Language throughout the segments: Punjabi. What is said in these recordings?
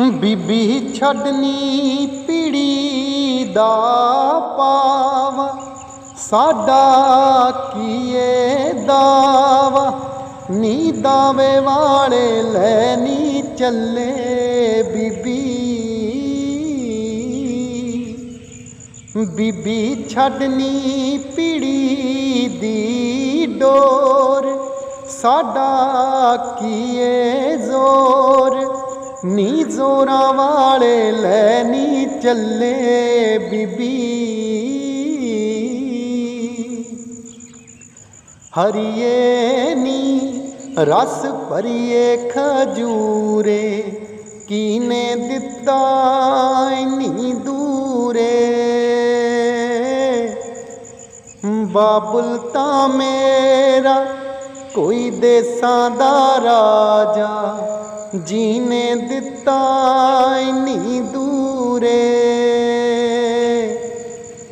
ਬੀਬੀ ਛੱਡਨੀ ਪੀੜੀ ਦਾ ਪਾਵਾ। ਸਾਡਾ ਕੀਏ ਦਾਵਾ। ਨੀ ਦਾਵੇ ਵਾਲੇ ਲੈ ਨੀ ਚੱਲੇ ਬੀਬੀ। ਬੀਬੀ ਛੱਡਨੀ ਪੀੜੀ ਦੀ ਡੋਰ। ਸਾਡਾ ਕੀਏ ਜ਼ੋਰ ਨੀ ਜ਼ੋਰਾਂ ਵਾਲੇ ਲੈ ਨੀ ਚੱਲੇ ਬੀਬੀ। ਹਰੀਏ ਨੀ, ਰਸ ਭਰੀਏ ਖਜੂਰੇ, ਕੀਨੇ ਦਿੱਤਾ ਇਨੀ ਦੂਰੇ। ਬਾਬੁਲ ਤਾਂ ਮੇਰਾ, ਕੋਈ ਦੇਸਾਂ ਦਾ ਰਾਜਾ ਜੀਨੇ ਦਿੱਤਾ ਇਨੀ ਦੂਰੇ।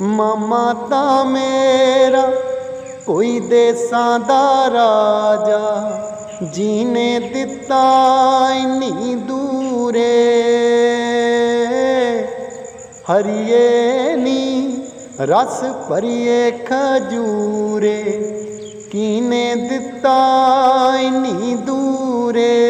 ਮਾਮਾ ਤਾਂ ਮੇਰਾ ਕੋਈ ਦੇਸਾਂ ਦਾ ਰਾਜਾ। ਜੀਨੇ ਦਿੱਤਾ ਇਨੀ ਦੂਰੇ। ਹਰੀਏ ਨੀ, ਰਸ ਭਰੀਏ ਖਜੂਰੇ। ਕੀਨੇ ਦਿੱਤਾ ਇਨੀ ਦੂਰੇ।